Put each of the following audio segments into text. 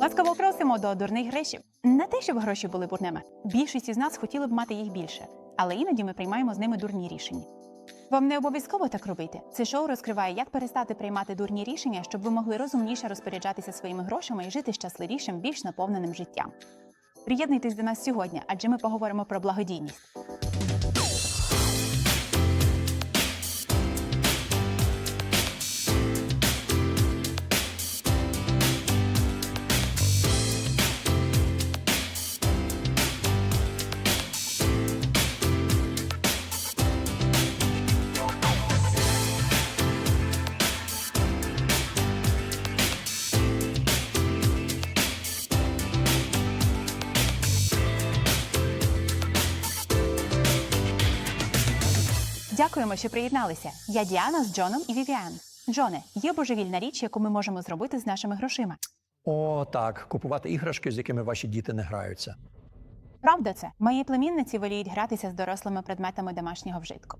Ласкаво просимо до дурних грошів. Не те, щоб гроші були дурними. Більшість із нас хотіли б мати їх більше, але іноді ми приймаємо з ними дурні рішення. Вам не обов'язково так робити. Це шоу розкриває, як перестати приймати дурні рішення, щоб ви могли розумніше розпоряджатися своїми грошами і жити щасливішим, більш наповненим життям. Приєднуйтесь до нас сьогодні, адже ми поговоримо про благодійність. Дякуємо, що приєдналися. Я Діана з Джоном і Вівіан. Джоне, є божевільна річ, яку ми можемо зробити з нашими грошима. О, так, купувати іграшки, з якими ваші діти не граються. Правда це? Мої племінниці воліють гратися з дорослими предметами домашнього вжитку.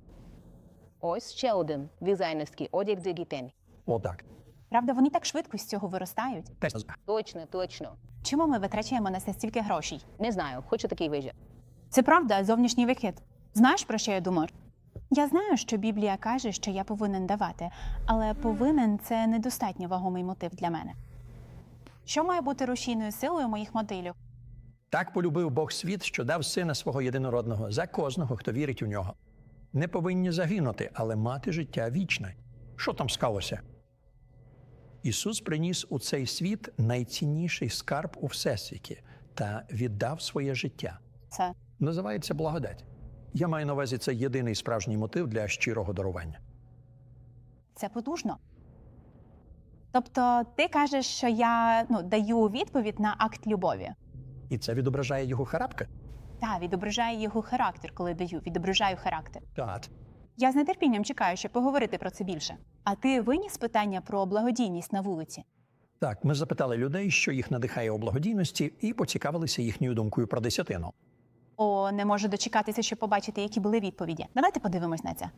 Ось ще один дизайнерський одяг для дітей. О, так. Правда, вони так швидко з цього виростають. Теж Точно, точно. Чому ми витрачаємо на це стільки грошей? Не знаю, хочу такий вигляд. Це правда, зовнішній вихід. Знаєш, про що я думаю? Я знаю, що Біблія каже, що я повинен давати, але повинен це недостатньо вагомий мотив для мене. Що має бути рушійною силою моїх мотилів? Так полюбив Бог світ, що дав сина свого єдинородного за кожного, хто вірить у нього. Не повинні загинути, але мати життя вічне. Що там сталося? Ісус приніс у цей світ найцінніший скарб у всесвіті та віддав своє життя. Це Називається благодать. Я маю на увазі це єдиний справжній мотив для щирого дарування. це потужно. Тобто, ти кажеш, що я ну, даю відповідь на акт любові. І це відображає його характер. Та відображає його характер, коли даю, відображаю характер. Так. Я з нетерпінням чекаю, щоб поговорити про це більше. А ти виніс питання про благодійність на вулиці? Так, ми запитали людей, що їх надихає у благодійності, і поцікавилися їхньою думкою про десятину. О, не можу дочекатися, щоб побачити, які були відповіді. Давайте подивимось на це.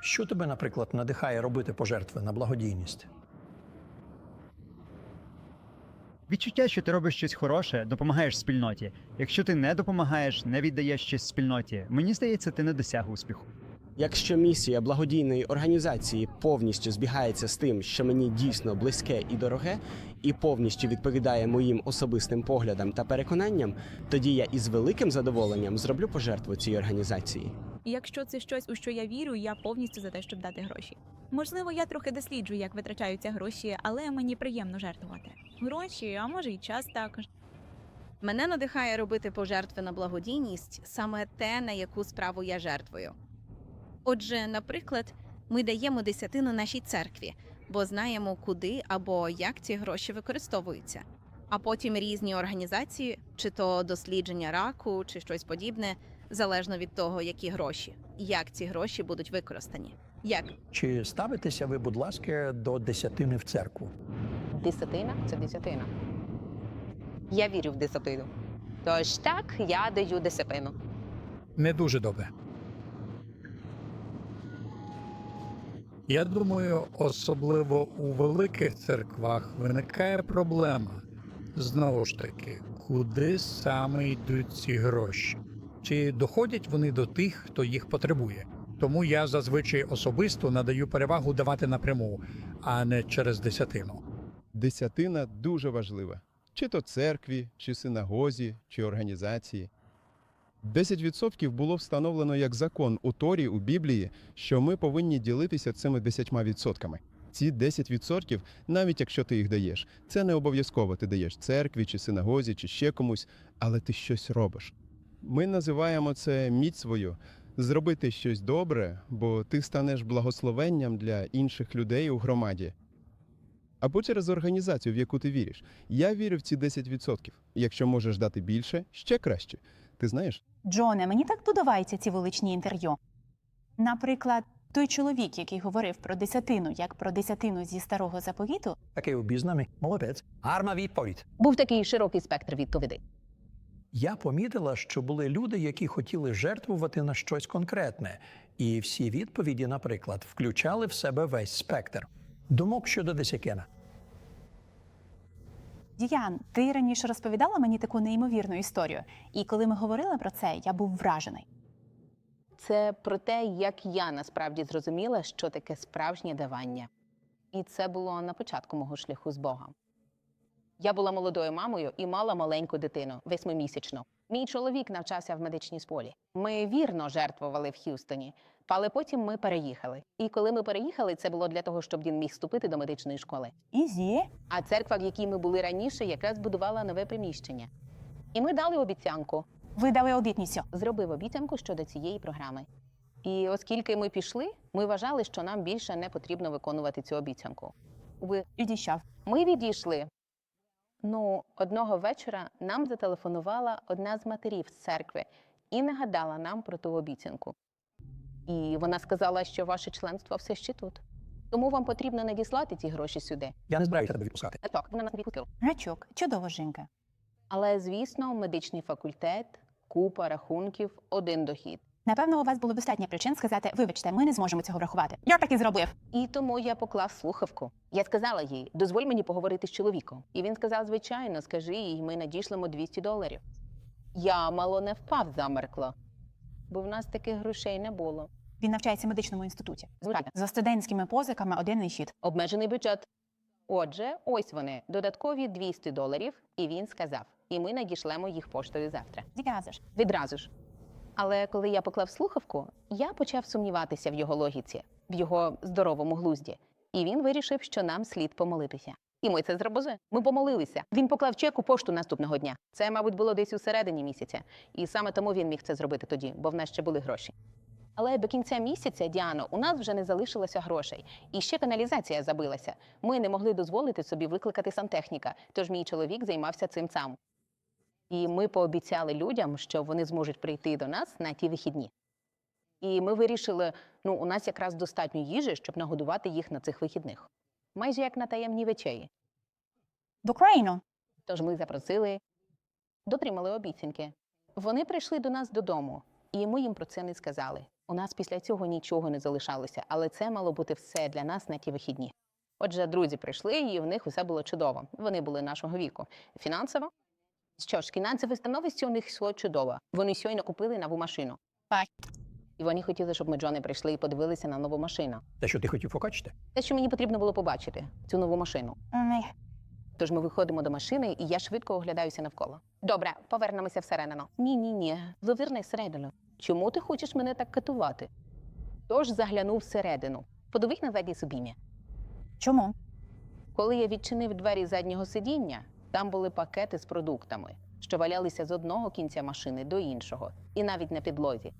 Що тебе, наприклад, надихає робити пожертви на благодійність? Відчуття, що ти робиш щось хороше, допомагаєш спільноті. Якщо ти не допомагаєш, не віддаєш щось спільноті, мені здається, ти не досяг успіху. Якщо місія благодійної організації повністю збігається з тим, що мені дійсно близьке і дороге, і повністю відповідає моїм особистим поглядам та переконанням, тоді я із великим задоволенням зроблю пожертву цій організації. І якщо це щось, у що я вірю, я повністю за те, щоб дати гроші. Можливо, я трохи досліджую, як витрачаються гроші, але мені приємно жертвувати. Гроші, а може й час також. Мене надихає робити пожертви на благодійність саме те, на яку справу я жертвую. Отже, наприклад, ми даємо десятину нашій церкві, бо знаємо, куди або як ці гроші використовуються. А потім різні організації, чи то дослідження раку, чи щось подібне, залежно від того, які гроші, як ці гроші будуть використані. Як Чи ставитеся ви, будь ласка, до десятини в церкву? Десятина це десятина. Я вірю в десятину. Тож так, я даю десятину. не дуже добре. Я думаю, особливо у великих церквах виникає проблема. Знову ж таки, куди саме йдуть ці гроші? Чи доходять вони до тих, хто їх потребує? Тому я зазвичай особисто надаю перевагу давати напряму, а не через десятину. Десятина дуже важлива. Чи то церкві, чи синагозі, чи організації. 10% було встановлено як закон у Торі у Біблії, що ми повинні ділитися цими 10%. Ці 10%, навіть якщо ти їх даєш, це не обов'язково ти даєш церкві, чи синагозі, чи ще комусь, але ти щось робиш. Ми називаємо це міцвою зробити щось добре, бо ти станеш благословенням для інших людей у громаді. Або через організацію, в яку ти віриш. Я вірю в ці 10%. Якщо можеш дати більше, ще краще. Ти знаєш, Джоне, мені так подобаються ці вуличні інтерв'ю. Наприклад, той чоловік, який говорив про десятину, як про десятину зі старого заповіту, Такий обізнаний. Молодець. Гарна відповідь. Був такий широкий спектр відповідей. Я помітила, що були люди, які хотіли жертвувати на щось конкретне, і всі відповіді, наприклад, включали в себе весь спектр. Думок щодо Десякена. Діян, ти раніше розповідала мені таку неймовірну історію, і коли ми говорили про це, я був вражений. Це про те, як я насправді зрозуміла, що таке справжнє давання. І це було на початку мого шляху з Богом. Я була молодою мамою і мала маленьку дитину, восьмимісячну. Мій чоловік навчався в медичній школі. Ми вірно жертвували в Х'юстоні, але потім ми переїхали. І коли ми переїхали, це було для того, щоб він міг вступити до медичної школи. Ізі. А церква, в якій ми були раніше, якраз будувала нове приміщення. І ми дали обіцянку. Ви дали обітницю. Зробив обіцянку щодо цієї програми. І оскільки ми пішли, ми вважали, що нам більше не потрібно виконувати цю обіцянку. Ви Відійшов. ми відійшли. Ну, одного вечора нам зателефонувала одна з матерів з церкви і нагадала нам про ту обіцянку. І вона сказала, що ваше членство все ще тут. Тому вам потрібно надіслати ці гроші сюди. Я не збираюся тебе відпускати. Так, вона нас не відпустила. Гачок, чудова жінка. Але, звісно, медичний факультет, купа рахунків, один дохід. Напевно, у вас було достатньо причин сказати: вибачте, ми не зможемо цього врахувати. Я так і зробив. І тому я поклав слухавку. Я сказала їй: дозволь мені поговорити з чоловіком. І він сказав: звичайно, скажи їй, ми надішлемо 200 доларів. Я мало не впав замеркло, бо в нас таких грошей не було. Він навчається в медичному інституті. Звичайно. За студентськими позиками один щит. Обмежений бюджет. Отже, ось вони, додаткові 200 доларів, і він сказав: і ми надішлемо їх поштою завтра. Діказиш. Відразу ж. Але коли я поклав слухавку, я почав сумніватися в його логіці, в його здоровому глузді. І він вирішив, що нам слід помолитися. І ми це зробили. Ми помолилися. Він поклав чек у пошту наступного дня. Це, мабуть, було десь у середині місяця. І саме тому він міг це зробити тоді, бо в нас ще були гроші. Але до кінця місяця, Діано, у нас вже не залишилося грошей. І ще каналізація забилася. Ми не могли дозволити собі викликати сантехніка, тож мій чоловік займався цим сам. І ми пообіцяли людям, що вони зможуть прийти до нас на ті вихідні. І ми вирішили, ну, у нас якраз достатньо їжі, щоб нагодувати їх на цих вихідних. Майже як на таємній вечері. В Україну. Тож ми запросили, дотримали обіцянки. Вони прийшли до нас додому, і ми їм про це не сказали. У нас після цього нічого не залишалося, але це мало бути все для нас на ті вихідні. Отже, друзі прийшли, і в них усе було чудово. Вони були нашого віку. Фінансово. Що ж, фінансове становище у них йшло чудово. Вони щойно купили нову машину. Так. І вони хотіли, щоб ми Джони прийшли і подивилися на нову машину. Те, що ти хотів побачити? Те, що мені потрібно було побачити, цю нову машину. М, Тож ми виходимо до машини, і я швидко оглядаюся навколо. Добре, повернемося всередину. Ні, ні, ні. Виверни всередину. Чому ти хочеш мене так катувати? Тож заглянув всередину. Подивись на заднє сидіння. Чому? Коли я відчинив двері заднього сидіння, там були пакети з продуктами, що валялися з одного кінця машини до іншого, і навіть на підлозі.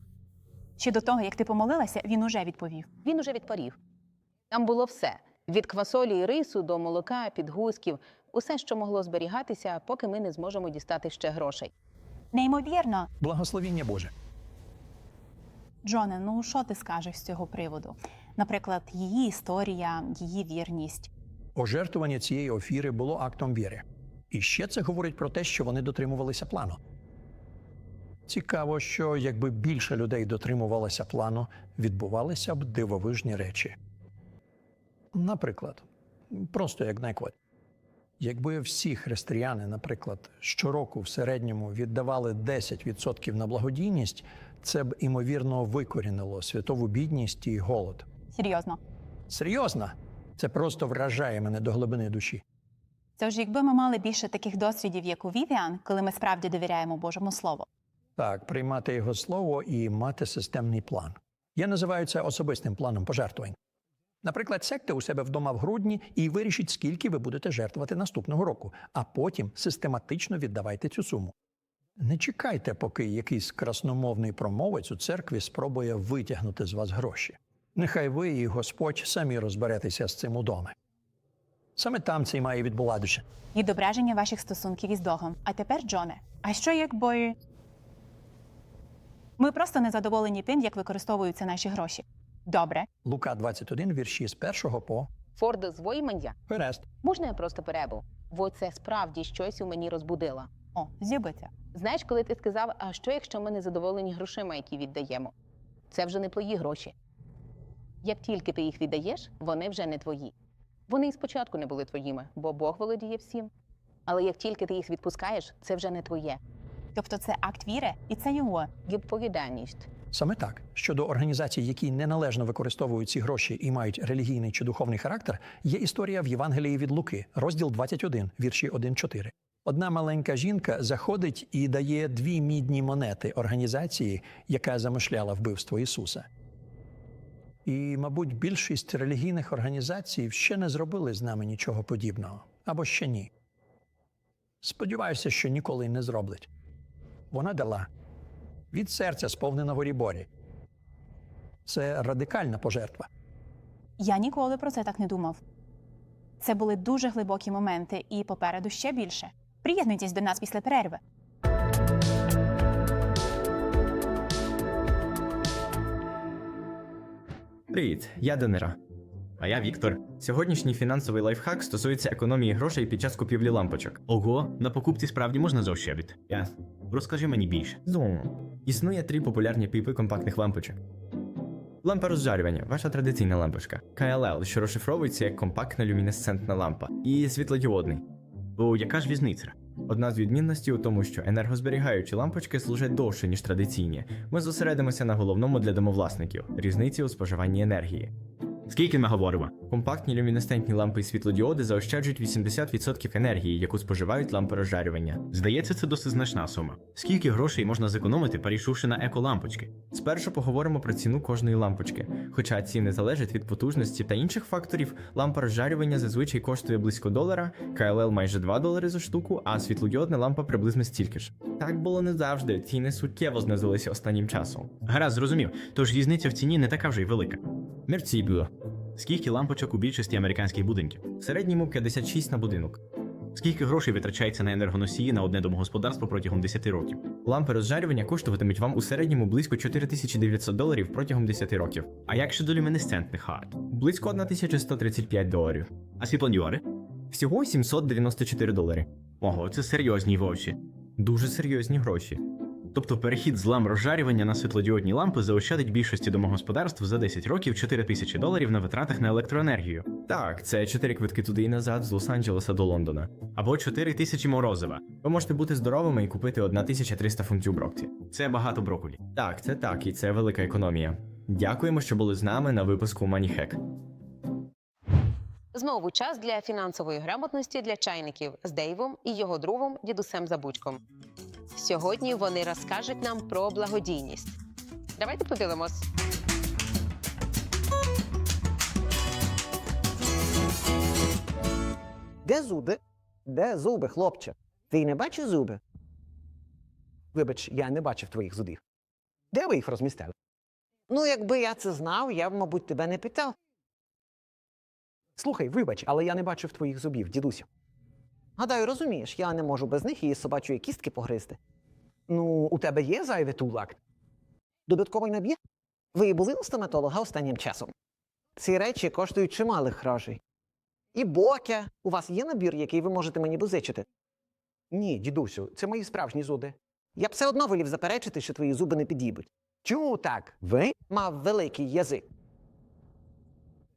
Ще до того, як ти помолилася, він уже відповів. Він уже відпорів. Там було все: від квасолі і рису до молока, підгузків, усе, що могло зберігатися, поки ми не зможемо дістати ще грошей. Неймовірно, Благословіння Боже. Джоне, ну що ти скажеш з цього приводу? Наприклад, її історія, її вірність. Ожертвування цієї офіри було актом віри. І ще це говорить про те, що вони дотримувалися плану. Цікаво, що якби більше людей дотримувалося плану, відбувалися б дивовижні речі. Наприклад, просто як наклад. Якби всі християни, наприклад, щороку в середньому віддавали 10% на благодійність, це б імовірно викорінило світову бідність і голод. Серйозно. Серйозно, це просто вражає мене до глибини душі. Тож, якби ми мали більше таких досвідів, як у Вівіан, коли ми справді довіряємо Божому Слову. Так, приймати його слово і мати системний план. Я називаю це особистим планом пожертвувань. Наприклад, сядьте у себе вдома в грудні і вирішіть, скільки ви будете жертвувати наступного року, а потім систематично віддавайте цю суму. Не чекайте, поки якийсь красномовний промовець у церкві спробує витягнути з вас гроші. Нехай ви і Господь самі розберетеся з цим удома. Саме там це й має відбуватися. Відображення ваших стосунків із Богом. А тепер, Джоне, а що якби. Ми просто не задоволені тим, як використовуються наші гроші. Добре, Лука 21, вірші з 1 по Фордо з Воймандя Херест. можна я просто перебув? Бо це справді щось у мені розбудило. о, з'явиться. Знаєш, коли ти сказав, а що якщо ми не задоволені грошима, які віддаємо? Це вже не твої гроші. Як тільки ти їх віддаєш, вони вже не твої. Вони і спочатку не були твоїми, бо Бог володіє всім. Але як тільки ти їх відпускаєш, це вже не твоє. Тобто це акт віри, і це його. Відповідальність. Саме так щодо організацій, які неналежно використовують ці гроші і мають релігійний чи духовний характер, є історія в Євангелії від Луки, розділ 21, вірші 1-4. Одна маленька жінка заходить і дає дві мідні монети організації, яка замишляла вбивство Ісуса. І, мабуть, більшість релігійних організацій ще не зробили з нами нічого подібного або ще ні. Сподіваюся, що ніколи не зроблять. Вона дала від серця, сповненого ріборі. Це радикальна пожертва. Я ніколи про це так не думав. Це були дуже глибокі моменти, і попереду ще більше. Приєднуйтесь до нас після перерви. Привіт, я Данира. А я Віктор. Сьогоднішній фінансовий лайфхак стосується економії грошей під час купівлі лампочок. Ого, на покупці справді можна заощадити. Ясно. Розкажи мені більше. Ну, існує три популярні типи компактних лампочок. Лампа розжарювання ваша традиційна лампочка. КЛЛ, що розшифровується як компактна люмінесцентна лампа, і світлодіодний. Бо яка ж різниця? Одна з відмінностей у тому, що енергозберігаючі лампочки служать довше, ніж традиційні. Ми зосередимося на головному для домовласників різниці у споживанні енергії. Скільки ми говоримо? Компактні люмінесцентні лампи і світлодіоди заощаджують 80% енергії, яку споживають лампи розжарювання. Здається, це досить значна сума. Скільки грошей можна зекономити, перейшовши на еколампочки? Спершу поговоримо про ціну кожної лампочки. Хоча ціни залежать від потужності та інших факторів, лампа розжарювання зазвичай коштує близько долара, КЛЛ майже 2 долари за штуку, а світлодіодна лампа приблизно стільки ж. Так було не завжди, ціни суттєво знизилися останнім часом. Гаразд, зрозумів, тож різниця в ціні не така вже й велика. Було. Скільки лампочок у більшості американських будинків? В середньому 56 на будинок. Скільки грошей витрачається на енергоносії на одне домогосподарство протягом 10 років? Лампи розжарювання коштуватимуть вам у середньому близько 4900 доларів протягом 10 років. А як щодо люмінесцентних хард? Близько 1135 доларів. А світлодіори? Всього 794 долари. Ого, це серйозні гроші. Дуже серйозні гроші. Тобто перехід з ламп розжарювання на світлодіодні лампи заощадить більшості домогосподарств за 10 років 4 тисячі доларів на витратах на електроенергію. Так, це 4 квитки туди і назад з Лос-Анджелеса до Лондона. Або 4 тисячі морозива. Ви можете бути здоровими і купити 1300 фунтів брокті. Це багато броколі. Так, це так, і це велика економія. Дякуємо, що були з нами на випуску Маніхек. Знову час для фінансової грамотності для чайників з Дейвом і його другом дідусем Забудьком. Сьогодні вони розкажуть нам про благодійність. Давайте подивимось. Де зуби? Де зуби, хлопче? Ти не бачиш зуби? Вибач, я не бачив твоїх зубів. Де ви їх розмістили? Ну, якби я це знав, я б, мабуть, тебе не питав. Слухай, вибач, але я не бачив твоїх зубів, дідусю. Гадаю, розумієш, я не можу без них і собачої кістки погризти. Ну, у тебе є зайвий тулак? Додатковий набір? Ви були у стоматолога останнім часом? Ці речі коштують чималих грошей. І бокя. У вас є набір, який ви можете мені позичити? Ні, дідусю, це мої справжні зуби. Я б все одно волів заперечити, що твої зуби не підійдуть. Чому так? Ви мав великий язик.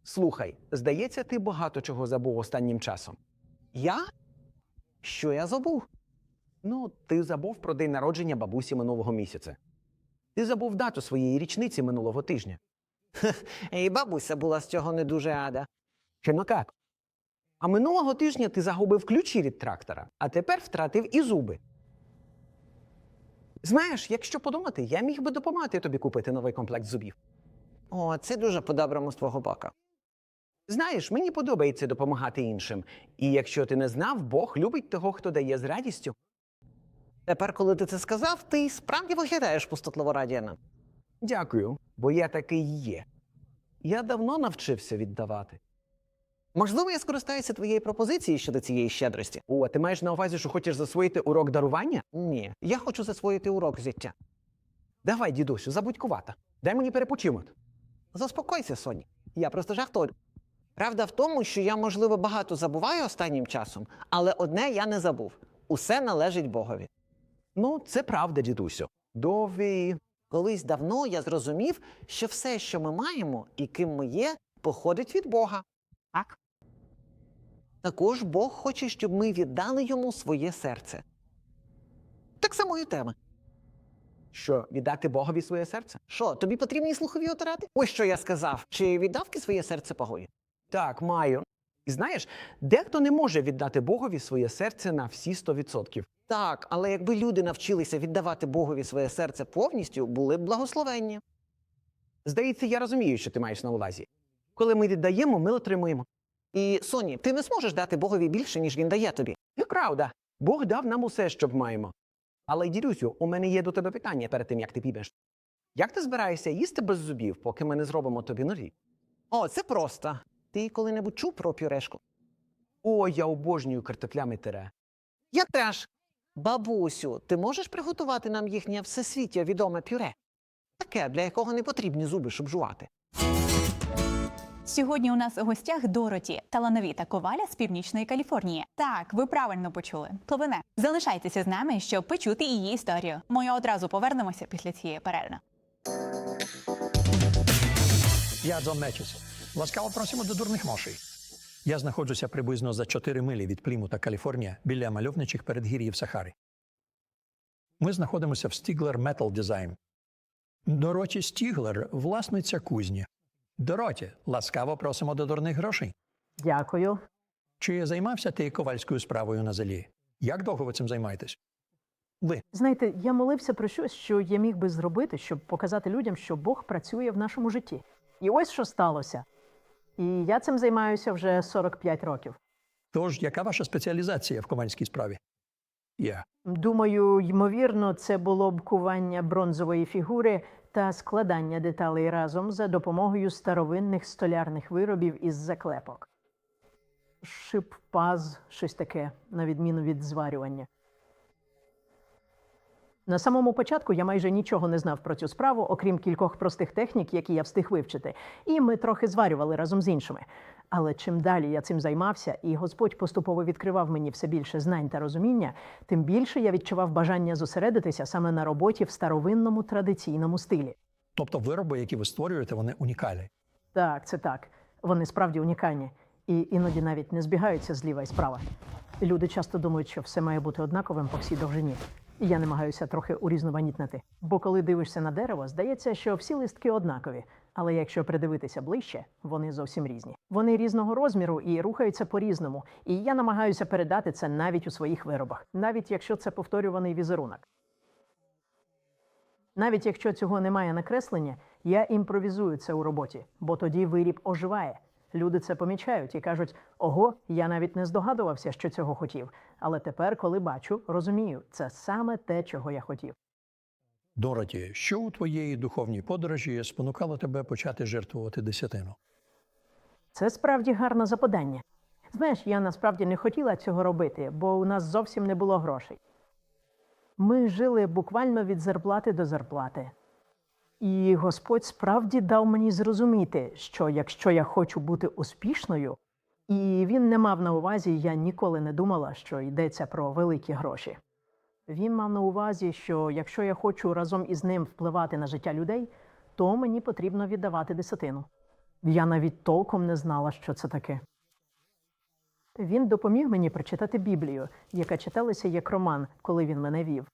Слухай, здається, ти багато чого забув останнім часом. Я? Що я забув? Ну, ти забув про день народження бабусі минулого місяця. Ти забув дату своєї річниці минулого тижня. І бабуся була з цього не дуже ада. Чи ну як? А минулого тижня ти загубив ключі від трактора, а тепер втратив і зуби. Знаєш, якщо подумати, я міг би допомагати тобі купити новий комплект зубів. О, це дуже по-доброму з твого боку. Знаєш, мені подобається допомагати іншим. І якщо ти не знав, Бог любить того, хто дає з радістю. Тепер, коли ти це сказав, ти справді виглядаєш пустотливо радіяна. Дякую, бо я такий є. Я давно навчився віддавати. Можливо, я скористаюся твоєю пропозицією щодо цієї щедрості. О, ти маєш на увазі, що хочеш засвоїти урок дарування? Ні, я хочу засвоїти урок життя. Давай, дідусю, забудькувата. Дай мені перепочинок. Заспокойся, Соні. Я просто жартую. Правда в тому, що я, можливо, багато забуваю останнім часом, але одне я не забув: усе належить Богові. Ну, це правда, дідусю. Дові. Колись давно я зрозумів, що все, що ми маємо і ким ми є, походить від Бога. Так? Також Бог хоче, щоб ми віддали йому своє серце. Так само і тебе. Що, віддати Богові своє серце? Що, тобі потрібні слухові операти? Ось що я сказав. Чи віддав ти своє серце Богові? Так, маю. І знаєш, дехто не може віддати Богові своє серце на всі 100%. Так, але якби люди навчилися віддавати Богові своє серце повністю, були б благословенні. Здається, я розумію, що ти маєш на увазі. Коли ми віддаємо, ми отримуємо. І Соні, ти не зможеш дати Богові більше, ніж він дає тобі. І правда, Бог дав нам усе, що маємо. Але, дідусю, у мене є до тебе питання перед тим, як ти підеш. Як ти збираєшся їсти без зубів, поки ми не зробимо тобі нові? О, це просто. Ти коли-небудь чув про пюрешку? О, я обожнюю картоплями тире. Я теж. Бабусю, ти можеш приготувати нам їхнє всесвіття відоме пюре? Таке, для якого не потрібні зуби, щоб жувати. Сьогодні у нас у гостях Дороті, талановита коваля з північної Каліфорнії. Так, ви правильно почули. Пливине. Залишайтеся з нами, щоб почути її історію. Ми одразу повернемося після цієї перерви. Я Джон Мечіс. Ласкаво просимо до дурних мошей. Я знаходжуся приблизно за 4 милі від Плімута, Каліфорнія, біля мальовничих передгір'їв Сахари. Ми знаходимося в Стіглер Metal Design. Дороті Стіглер – власниця кузні. Дороті, ласкаво просимо до дурних грошей. Дякую. Чи займався ти ковальською справою на зелі? Як довго ви цим займаєтесь? Ви. Знаєте, я молився про щось, що я міг би зробити, щоб показати людям, що Бог працює в нашому житті. І ось що сталося. І я цим займаюся вже 45 років. Тож, яка ваша спеціалізація в ковальській справі? Є. Думаю, ймовірно, це було б кування бронзової фігури та складання деталей разом за допомогою старовинних столярних виробів із заклепок. Шип, паз, щось таке, на відміну від зварювання. На самому початку я майже нічого не знав про цю справу, окрім кількох простих технік, які я встиг вивчити, і ми трохи зварювали разом з іншими. Але чим далі я цим займався, і Господь поступово відкривав мені все більше знань та розуміння, тим більше я відчував бажання зосередитися саме на роботі в старовинному традиційному стилі. Тобто вироби, які ви створюєте, вони унікальні. Так, це так. Вони справді унікальні і іноді навіть не збігаються зліва і справа. Люди часто думають, що все має бути однаковим по всій довжині. Я намагаюся трохи урізноманітнити. Бо коли дивишся на дерево, здається, що всі листки однакові. Але якщо придивитися ближче, вони зовсім різні. Вони різного розміру і рухаються по-різному. І я намагаюся передати це навіть у своїх виробах, навіть якщо це повторюваний візерунок. Навіть якщо цього немає накреслення, я імпровізую це у роботі, бо тоді виріб оживає. Люди це помічають і кажуть: ого, я навіть не здогадувався, що цього хотів. Але тепер, коли бачу, розумію, це саме те, чого я хотів. Дороті, що у твоєї духовній подорожі спонукало тебе почати жертвувати десятину? Це справді гарне запитання. Знаєш, я насправді не хотіла цього робити, бо у нас зовсім не було грошей. Ми жили буквально від зарплати до зарплати. І Господь справді дав мені зрозуміти, що якщо я хочу бути успішною, і він не мав на увазі, я ніколи не думала, що йдеться про великі гроші. Він мав на увазі, що якщо я хочу разом із ним впливати на життя людей, то мені потрібно віддавати десятину. Я навіть толком не знала, що це таке. Він допоміг мені прочитати Біблію, яка читалася як роман, коли він мене вів.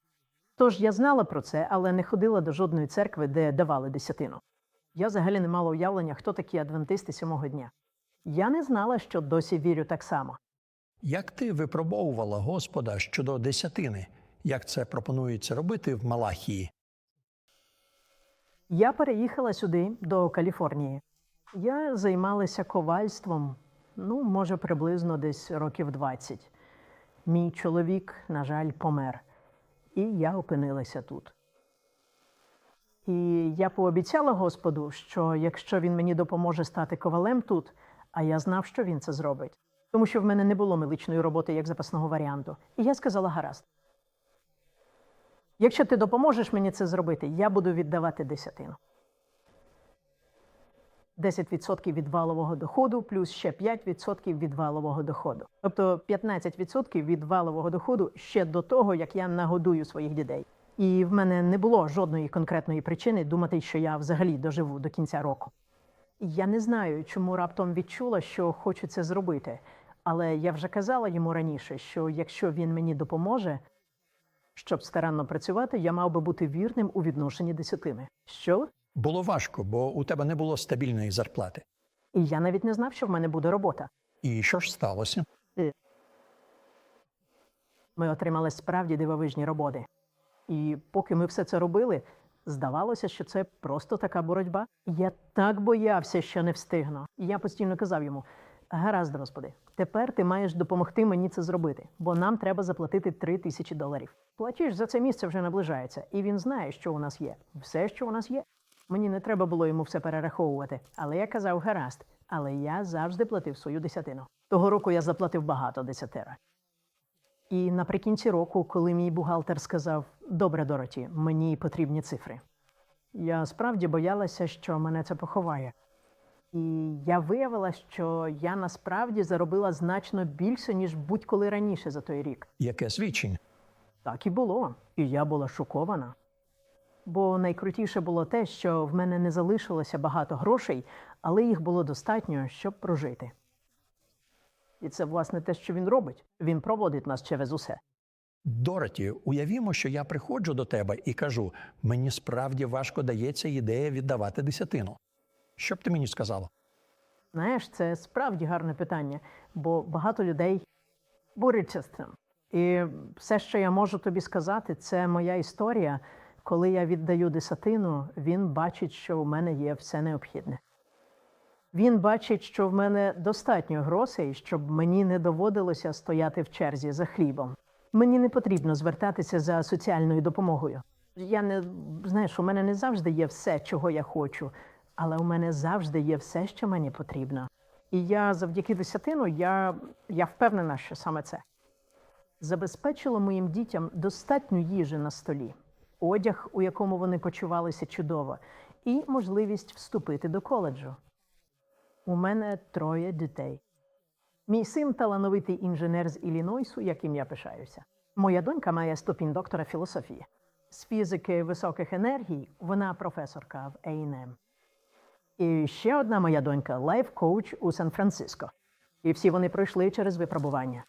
Тож я знала про це, але не ходила до жодної церкви, де давали десятину. Я взагалі не мала уявлення, хто такі адвентисти сьомого дня. Я не знала, що досі вірю так само. Як ти випробовувала Господа щодо десятини? Як це пропонується робити в Малахії? Я переїхала сюди, до Каліфорнії. Я займалася ковальством, ну, може, приблизно десь років 20. Мій чоловік, на жаль, помер, і я опинилася тут. І я пообіцяла Господу, що якщо він мені допоможе стати ковалем тут, а я знав, що він це зробить, тому що в мене не було медичної роботи як запасного варіанту. І я сказала гаразд. Якщо ти допоможеш мені це зробити, я буду віддавати десятину. 10% від валового доходу плюс ще 5% від валового доходу. Тобто 15% від валового доходу ще до того, як я нагодую своїх дітей. І в мене не було жодної конкретної причини думати, що я взагалі доживу до кінця року. Я не знаю, чому раптом відчула, що хочу це зробити. Але я вже казала йому раніше, що якщо він мені допоможе, щоб старанно працювати, я мав би бути вірним у відношенні десятини. Що? Було важко, бо у тебе не було стабільної зарплати. І я навіть не знав, що в мене буде робота. І що ж сталося? Ми отримали справді дивовижні роботи. І поки ми все це робили, здавалося, що це просто така боротьба. Я так боявся, що не встигну. І я постійно казав йому: гаразд, господи, тепер ти маєш допомогти мені це зробити, бо нам треба заплатити три тисячі доларів. Платіж за це місце вже наближається, і він знає, що у нас є. Все, що у нас є. Мені не треба було йому все перераховувати, але я казав гаразд. Але я завжди платив свою десятину. Того року я заплатив багато десятира. І наприкінці року, коли мій бухгалтер сказав: Добре, Дороті, мені потрібні цифри. Я справді боялася, що мене це поховає. І я виявила, що я насправді заробила значно більше, ніж будь-коли раніше за той рік. Яке свідчення? Так і було. І я була шокована. Бо найкрутіше було те, що в мене не залишилося багато грошей, але їх було достатньо, щоб прожити. І це, власне, те, що він робить. Він проводить нас через усе. Дороті, уявімо, що я приходжу до тебе і кажу: мені справді важко дається ідея віддавати десятину. Що б ти мені сказала? Знаєш, це справді гарне питання, бо багато людей борються з цим. І все, що я можу тобі сказати, це моя історія. Коли я віддаю десятину, він бачить, що в мене є все необхідне. Він бачить, що в мене достатньо грошей, щоб мені не доводилося стояти в черзі за хлібом. Мені не потрібно звертатися за соціальною допомогою. Я не знаєш, у мене не завжди є все, чого я хочу, але у мене завжди є все, що мені потрібно. І я завдяки десятину, я, я впевнена, що саме це забезпечило моїм дітям достатньо їжі на столі, одяг, у якому вони почувалися чудово, і можливість вступити до коледжу. У мене троє дітей. Мій син талановитий інженер з Іллінойсу, яким я пишаюся. Моя донька має ступінь доктора філософії. З фізики високих енергій вона професорка в A&M. І ще одна моя донька лайф-коуч у Сан-Франциско. І всі вони пройшли через випробування.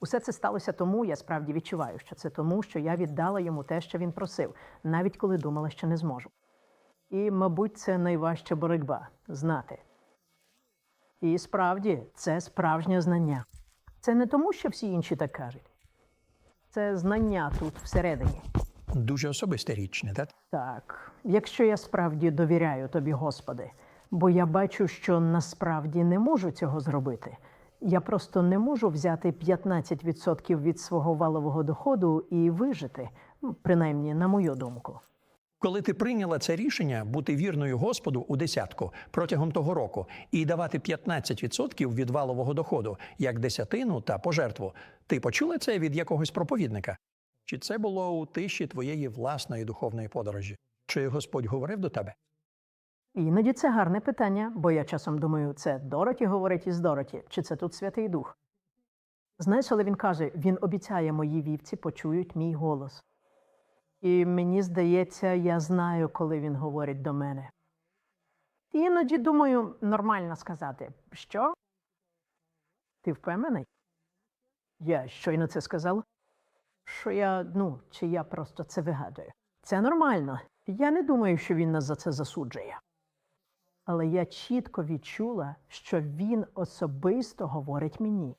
Усе це сталося тому, я справді відчуваю, що це тому, що я віддала йому те, що він просив, навіть коли думала, що не зможу. І, мабуть, це найважча боротьба знати. І справді, це справжнє знання. Це не тому, що всі інші так кажуть. Це знання тут всередині. Дуже особисте річ, не так? Так, якщо я справді довіряю тобі, Господи, бо я бачу, що насправді не можу цього зробити. Я просто не можу взяти 15% від свого валового доходу і вижити, принаймні, на мою думку. Коли ти прийняла це рішення бути вірною Господу у десятку протягом того року і давати 15% від валового доходу як десятину та пожертву, ти почула це від якогось проповідника? Чи це було у тиші твоєї власної духовної подорожі? Чи Господь говорив до тебе? Іноді це гарне питання, бо я часом думаю, це Дороті говорить із Дороті, чи це тут Святий Дух. Знаєш, але він каже, він обіцяє мої вівці почують мій голос. І мені здається, я знаю, коли він говорить до мене. Іноді думаю, нормально сказати, що? Ти впевнений? Я щойно це сказав? Що я, ну, чи я просто це вигадую. Це нормально. Я не думаю, що він нас за це засуджує. Але я чітко відчула, що він особисто говорить мені.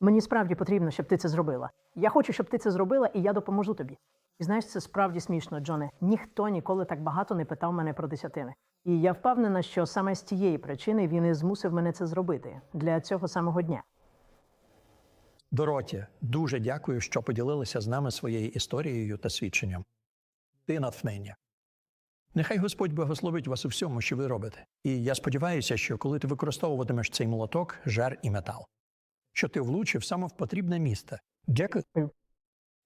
Мені справді потрібно, щоб ти це зробила. Я хочу, щоб ти це зробила, і я допоможу тобі. І знаєш, це справді смішно, Джоне. Ніхто ніколи так багато не питав мене про десятини. І я впевнена, що саме з тієї причини він і змусив мене це зробити для цього самого дня. Дороті, дуже дякую, що поділилися з нами своєю історією та свідченням. Ти натхнення. Нехай Господь благословить вас у всьому, що ви робите. І я сподіваюся, що коли ти використовуватимеш цей молоток, жар і метал, що ти влучив саме в потрібне місце. Дякую.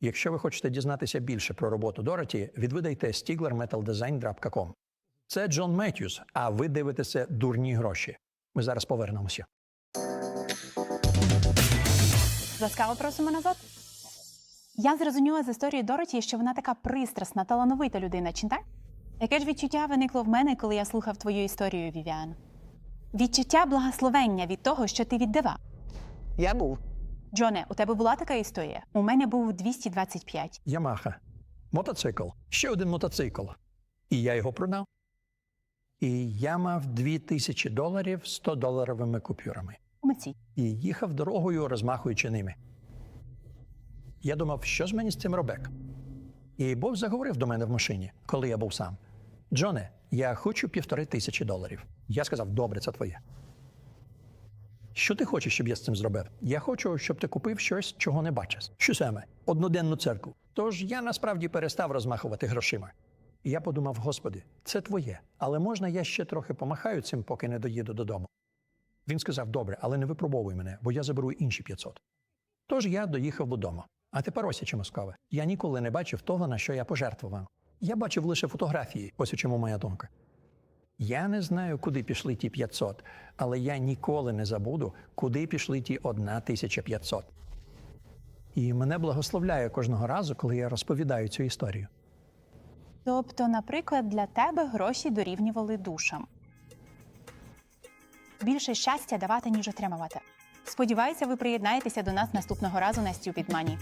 Якщо ви хочете дізнатися більше про роботу Дороті, відвідайте stiglermetaldesign.com. Це Джон Меттьюс, а ви дивитеся дурні гроші. Ми зараз повернемося. Ласкаво просимо назад. Я зрозуміла з історії Дороті, що вона така пристрасна, талановита людина, чи не так? Яке ж відчуття виникло в мене, коли я слухав твою історію, Вівіан? Відчуття благословення від того, що ти віддавав. Я був. Джоне, у тебе була така історія? У мене був 225. Ямаха. Мотоцикл. Ще один мотоцикл. І я його продав. І я мав 2000 доларів 100 доларовими купюрами. Митці. І їхав дорогою, розмахуючи ними. Я думав, що ж мені з цим робек? І Бог заговорив до мене в машині, коли я був сам. Джоне, я хочу півтори тисячі доларів. Я сказав, добре, це твоє. Що ти хочеш, щоб я з цим зробив? Я хочу, щоб ти купив щось, чого не бачиш. Що саме? Одноденну церкву. Тож я насправді перестав розмахувати грошима. І я подумав: Господи, це твоє, але можна я ще трохи помахаю цим, поки не доїду додому. Він сказав: добре, але не випробовуй мене, бо я заберу інші 500. Тож я доїхав додому. А тепер ось я чому скове. Я ніколи не бачив того, на що я пожертвував. Я бачив лише фотографії, ось у чому моя думка. Я не знаю, куди пішли ті 500, але я ніколи не забуду, куди пішли ті 1500. І мене благословляє кожного разу, коли я розповідаю цю історію. Тобто, наприклад, для тебе гроші дорівнювали душам. Більше щастя давати, ніж отримувати. Сподіваюся, ви приєднаєтеся до нас наступного разу на Stupid Money.